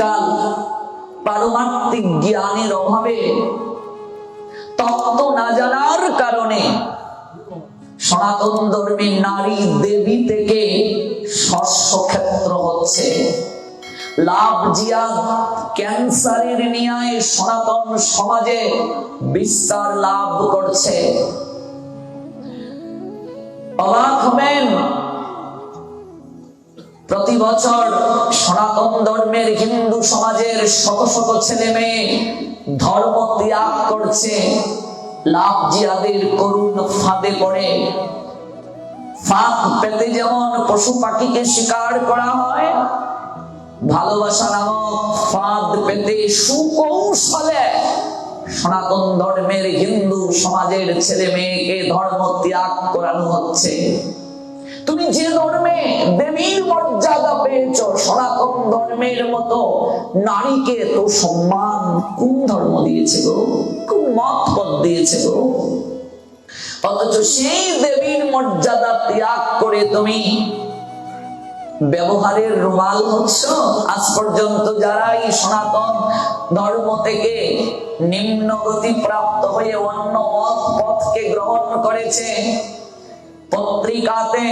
আজকাল পারমার্থিক জ্ঞানের অভাবে তত্ত্ব না জানার কারণে সনাতন ধর্মের নারী দেবী থেকে শস্যক্ষেত্র হচ্ছে। লাভ জিয়া ক্যান্সারের নিয়ায় সনাতন সমাজে বিস্তার লাভ করছে। অবাক হবেন প্রতি বছর সনাতন ধর্মের হিন্দু সমাজের শত শত ছেলে মেয়ে ধর্ম ত্যাগ করছে। লাভ জিয়াদের করুণ ফাঁদে পড়ে। ফাঁক পেতে যেমন পশু পাখিকে শিকার করা হয়, ভালোবাসা নামক ফাঁদ পেতে সুকৌশলে সনাতন ধর্মের হিন্দু সমাজের ছেলে মেয়েকে ধর্ম ত্যাগ করানো হচ্ছে। তুমি যে ধর্মে দেবীর মর্যাদা পেয়েছ, সনাতন ধর্মের মতো, নারীকে তো সম্মান, কোন ধর্ম দিয়েছে গো? কোন মত পদ দিয়েছে গো? অথচ সেই দেবীর মর্যাদা ত্যাগ করে তুমি ব্যবহারের রুমাল হচ্ছ? আজ পর্যন্ত যারা এই সনাতন ধর্ম থেকে নিম্ন গতি প্রাপ্ত হয়ে অন্য মত পথকে গ্রহণ করেছে পত্রিকাতে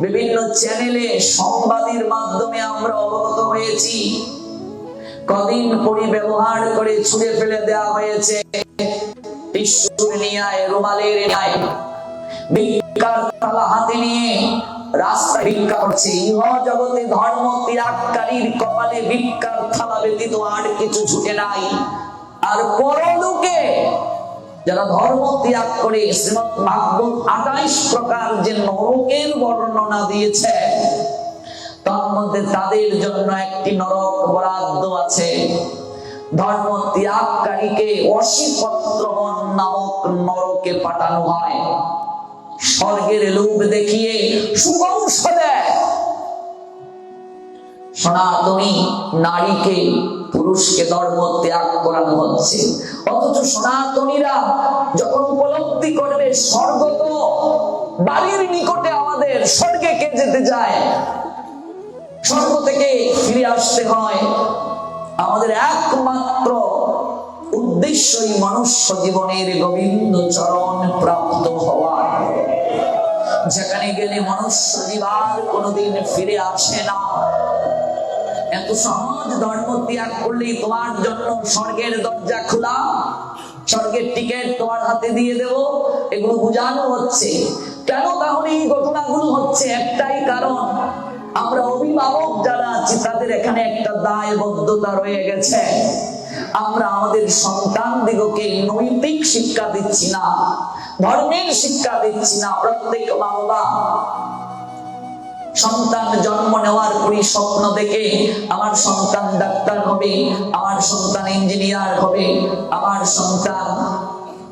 বিভিন্ন চ্যানেলে সংবাদের মাধ্যমে আমরা অবগত হয়েছি। কদিন পরি ব্যবহার করে ছুঁড়ে ফেলে দেওয়া হয়েছে। জগতে ধর্ম ত্যাগকারীর কপালে ভিক্ষার থালা ব্যতীত আর কিছু ছুটে নাই। আর পরলোকে যারা ধর্ম ত্যাগ করে আঠাইশ প্রকার যে নরকের বর্ণনা দিয়েছে, তার মধ্যে তাদের জন্য একটি নরক বরাদ্দ আছে। ধর্ম ত্যাগকারীকে অশিপত্রবন নামক নরকে পাঠানো হয়। স্বর্গের লোভ দেখিয়ে সুকৌশলে সনাতনী নারীকে পুরুষকে ধর্ম ত্যাগ করানো হচ্ছে। অথচ সনাতনীরা যখন উপলব্ধি করবে, স্বর্গ তো বাড়ির নিকটে আমাদের স্বর্গে কে যেতে যায় স্বর্গ থেকে ফিরে আসতে হয়। আমাদের একমাত্র উদ্দেশ্যই মনুষ্য জীবনের গোবিন্দ চরণ প্রাপ্ত হওয়া। যেখানে গেলে মনুষ্য জীবার কোনোদিন ফিরে আসে না। এত সহজ ধর্ম ত্যাগ করলেই তোমার জন্য স্বর্গের দরজা খোলা। স্বর্গের টিকিট তোমার হাতে দিয়ে দেব। এগুলো বোঝানো হচ্ছে। কেন তাহলে এই ঘটনাগুলো হচ্ছে? একটাই কারণ, আমরা অভিভাবক যারা আছি, তাদের এখানে একটা দায়বদ্ধতা রয়ে গেছে। আমরা আমাদের সন্তান দিগকে নৈতিক শিক্ষা দিচ্ছি না, ধর্মের শিক্ষা দিচ্ছি না প্রত্যেক মা বাবা সন্তান জন্ম নেওয়ার পরই স্বপ্ন দেখে আমার সন্তান ডাক্তার হবে, আমার সন্তান ইঞ্জিনিয়ার হবে, আমার সন্তান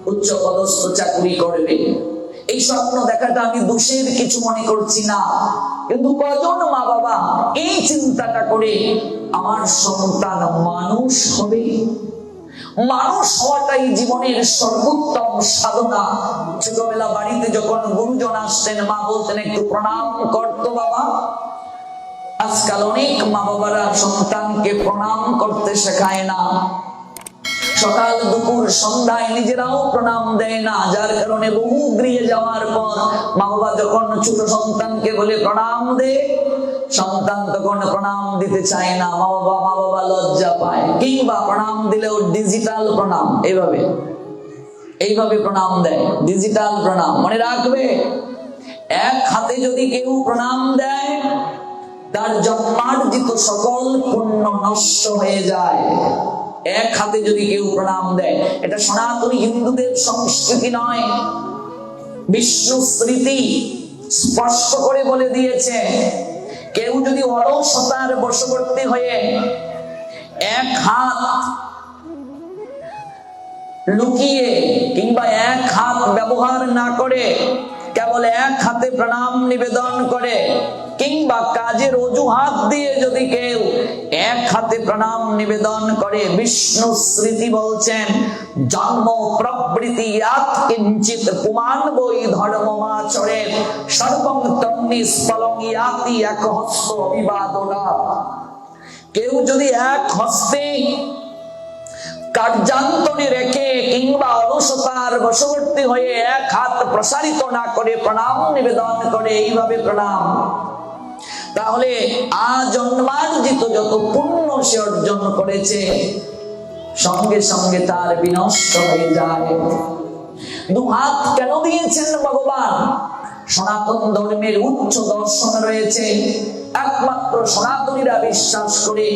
উচ্চ পদস্থ চাকরি করবে। এই স্বপ্ন দেখাটা আমি দোষের কিছু মনে করছি না। কিন্তু কজন মা বাবা এই চিন্তাটা করে আমার সন্তান মানুষ হবে? মানুষ হওয়াটাই জীবনের সর্বোত্তম সাধনা। ছোটবেলা বাড়িতে যখন গুরুজন আসতেন, মা বলতেন, একটু প্রণাম করতো বাবা। আজকাল অনেক মা বাবারা সন্তানকে প্রণাম করতে শেখায় না। সকাল দুপুর সন্ধ্যায় নিজেরাও প্রণাম দেয় না, যার কারণে বহু গৃহে যাওয়ার পর মা বাবা যখন ছোট সন্তানকে বলে, প্রণাম দে। সন্তান তখন প্রণাম দিতে চায় না। মা বাবা মা বাবা লজ্জা পায়। কিংবা প্রণাম দিলেও ডিজিটাল প্রণাম, এইভাবে। এইভাবে প্রণাম দেয় ডিজিটাল প্রণাম। মনে রাখবে, এক হাতে যদি কেউ প্রণাম দেয়, তার জন্মার্জিত সকল পুণ্য নষ্ট হয়ে যায়। এক হাতে যদি কেউ প্রণাম দেয়, এটা সনাতনী হিন্দুদের সংস্কৃতি নয়। বিশ্ব স্মৃতি স্পষ্ট করে বলে দিয়েছে। কেউ যদি অলসতার বশবর্তী হয়ে এক হাত লুকিয়ে কিংবা এক হাত ব্যবহার না করে কেবল এক হাতে প্রণাম নিবেদন করে, কিংবা কাজের অজুহাত দিয়ে যদি কেউ এক হাতে প্রণাম নিবেদন করে, বিষ্ণু স্মৃতি বলছেন, জন্ম প্রবৃতি এক কেউ যদি এক হস্তে কার্যান্তরে রেখে কিংবা অলসতার বশবর্তী হয়ে এক হাত প্রসারিত না করে প্রণাম, নিবেদন করে এইভাবে প্রণাম। তাহলে আজন্মার্জিত যত পুণ্য সে অর্জন করেছে, সঙ্গে সঙ্গে তার বিনষ্ট হয়ে যায়। দু হাত কেন দিয়েছেন ভগবান? সনাতন ধর্মের উচ্চ দর্শন রয়েছে। একমাত্র সনাতনীরা বিশ্বাস করে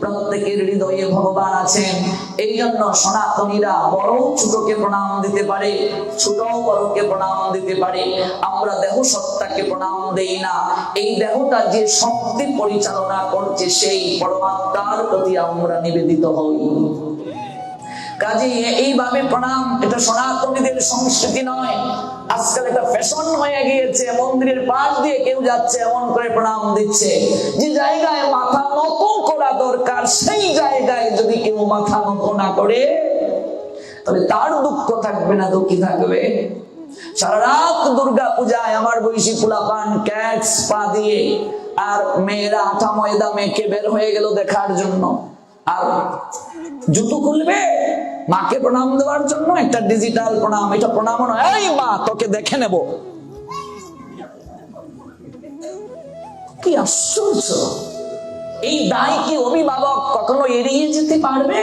প্রত্যেকের হৃদয়ে ভগবান আছেন। এই জন্য সনাতনীরা বড় ছোটকে প্রণাম দিতে পারে ছোট বড়কে প্রণাম দিতে পারে। আমরা দেহ সত্তাকে প্রণাম দেই না। এই দেহটা যে শক্তি পরিচালনা করছে, সেই পরমাত্মার প্রতি আমরা নিবেদিত হই। কাজে এইভাবে প্রণাম, এটা সনাতনীদের সংস্কৃতি নয়। আজকাল এটা ফ্যাশন হয়ে গিয়েছে, মন্দিরের পাশ দিয়ে কেউ যাচ্ছে, এমন করে প্রণাম দিচ্ছে। যে জায়গায় মাথা নত করা দরকার, সেই জায়গায় যদি কেউ মাথা নত না করে, তবে তার দুঃখ থাকবে না, দুঃখী থাকবে। সারা রাত দুর্গা পূজায় আমার বৈশি ফুলাপান ক্যাটস পা দিয়ে। আর মেয়েরা আঠা ময়দা মেখে বের হয়ে গেল দেখার জন্য। আর জুতো খুলবে মাকে প্রণাম দেওয়ার জন্য একটা ডিজিটাল প্রণাম, এটা প্রণাম এই মা, তোকে দেখে নেব। কি আশ্চর্য। এই দায় কি অভিভাবক কখনো এড়িয়ে যেতে পারবে?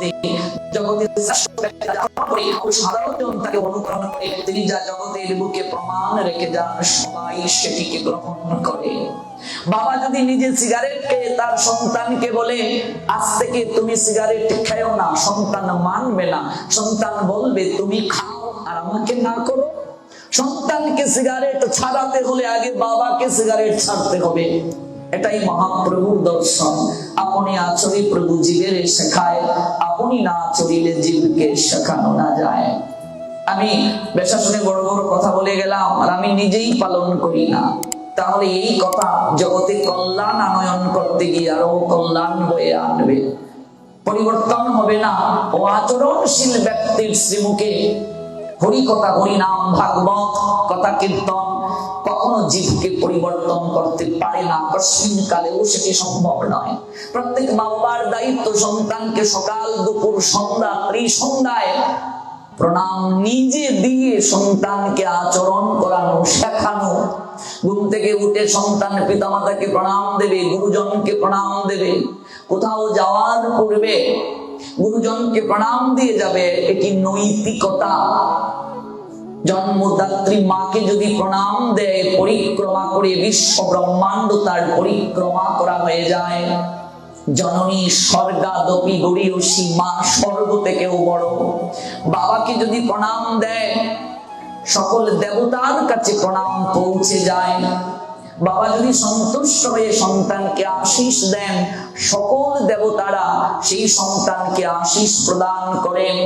ব্যক্তি যারা সাধারণ জন তাকে অনুকরণ করে তিনি যা জগতের বুকে প্রমাণ রেখে যান সবাই সেটিকে গ্রহণ করে। বাবা যদি নিজে সিগারেট খেয়ে তার সন্তানকে বলে, আজ থেকে তুমি সিগারেট খেও না সন্তান মানবে না, সন্তান বলবে, তুমি খাও আর আমাকে না করো। সন্তানকে সিগারেট ছাড়াতে হলে আগে বাবাকে সিগারেট ছাড়তে হবে। এটাই মহাপ্রভুর দর্শন। আপনি আচরি প্রভু জীবের শেখায়, আপনি না চলিলে জীবকে শেখানো না যায়। আমি বেশা শুনে বড় বড় কথা বলে গেলাম, আর আমি নিজেই পালন করি না। তাহলে এই কথা জগতে কল্যাণ আনয়ন করতে গিয়ে আরও কল্যাণ বয়ে আনবে। পরিবর্তন হবে না। ও আচরণশীল ব্যক্তির শ্রীমুখে হরি কথা হরি নাম ভাগবত কথা কীর্তন। কখনো জীবকে পরিবর্তন করতে পারে না কশ্চিন কালেও সেটি সম্ভব নয়। প্রত্যেক বাবার দায়িত্ব সন্তানকে সকাল, দুপুর, সন্ধ্যা ত্রিসন্ধ্যায় প্রণাম নিজে দিয়ে সন্তানকে আচরণ করানো, শেখানো। ঘুম থেকে উঠে সন্তান পিতামাতাকে প্রণাম দেবে, গুরুজনকে প্রণাম দেবে। কোথাও যাওয়ার পূর্বে গুরুজনকে প্রণাম দিয়ে যাবে এটি নৈতিকতা। জন্মদাত্রী মাকে যদি প্রণাম দেয়, পরিক্রমা করে বিশ্ব ব্রহ্মাণ্ড তার পরিক্রমা করা হয়ে যায়। জননী স্বর্গাদপি গরিয়সী মা স্বর্গ থেকেও বড়। বাবাকে যদি প্রণাম দেয়, সকল দেবতার কাছে প্রণাম পৌঁছে যায়। বাবা যদি সন্তুষ্ট হয়ে সন্তানকে আশিস দেন, সকল দেবতারা সেই সন্তানকে আশিস প্রদান করেন।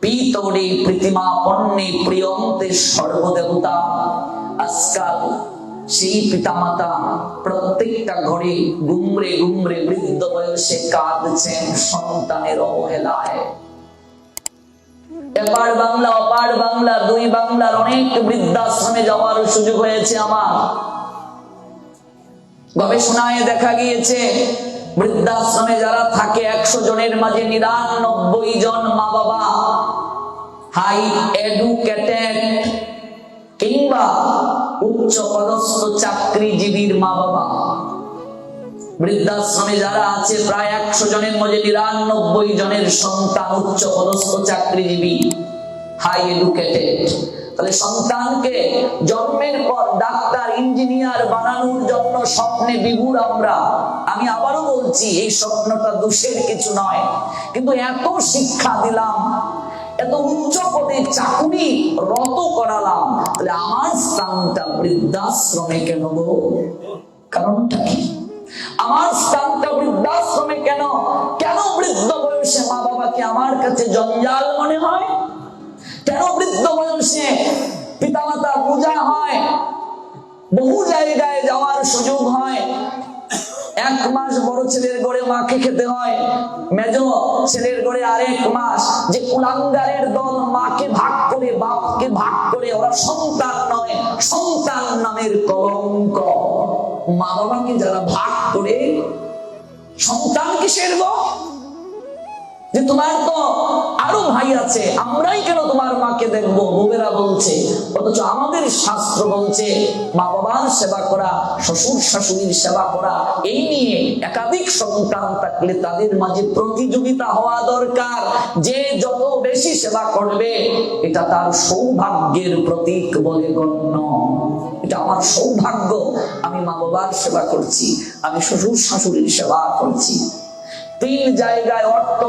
পিতরে প্রতিমা পণ্যে প্রিয়ন্তে সর্বদেবতা। আজকাল সেই পিতামাতা প্রত্যেকটা ঘরে গুমরে গুমরে বৃদ্ধ বয়সে কাঁদছেন সন্তানের অবহেলায়। এপার বাংলা অপার বাংলা, দুই বাংলার অনেক বৃদ্ধাশ্রমে যাওয়ার সুযোগ হয়েছে আমার। গবেষণায় দেখা গিয়েছে, বৃদ্ধাশ্রমে যারা থাকে, একশো জনের মাঝে নিরানব্বই জন মা বাবা হাই এডুকেটেড কিংবা উচ্চ পদস্থ চাকরিজীবীর মা বাবা বৃদ্ধাশ্রমে যারা আছে, প্রায় একশো জনের মধ্যে নিরানব্বই জনের সন্তান উচ্চ পদস্থ চাকরিজীবী, হাই এডুকেটেড। তাহলে সন্তানকে জন্মের পর ডাক্তার, ইঞ্জিনিয়ার বানানোর জন্য স্বপ্নে বিভুর আমরা। আমি আবারও বলছি, এই স্বপ্নটা দোষের কিছু নয়। কিন্তু এত শিক্ষা দিলাম, এত উচ্চ পদে চাকরি রত করালাম, তাহলে আমার স্থানটা বৃদ্ধাশ্রমে কেন গো? কারণটা কি? আমার স্থানটা বৃদ্ধাশ্রমে কেন? কেন বৃদ্ধ বয়সে মা বাবাকে আমার কাছে জঞ্জাল মনে হয়? কেন বৃদ্ধ বয়সে পিতামাতা পূজা হয়, বহু জায়গায় যাওয়ার সুযোগ হয়। এক মাস বড় ছেলের গড়ে মাকে খেতে হয়, মেজ ছেলের ঘরে আরেক মাস। যে কুলাঙ্গারের দল মাকে ভাগ করে, বাপকে ভাগ করে, ওরা সন্তান নয়, সন্তান নামের কলঙ্ক। মা বাবাকে যারা ভাগ করে সন্তান কিসের গো যে তোমার তো আরও ভাই আছে, আমরাই কেন তোমার মাকে দেখব? বউয়েরা বলছে, অথচ আমাদের শাস্ত্র বলছে মা বাবার সেবা করা শ্বশুর শাশুড়ির সেবা করা, এই নিয়ে একাধিক সন্তান থাকলে তাদের মাঝে প্রতিযোগিতা হওয়া দরকার। যে যত বেশি সেবা করবে, এটা তার সৌভাগ্যের প্রতীক বলে গণ্য। এটা আমার সৌভাগ্য। আমি মা বাবার সেবা করছি, আমি শ্বশুর শাশুড়ির সেবা করছি। তিন জায়গায় অর্থ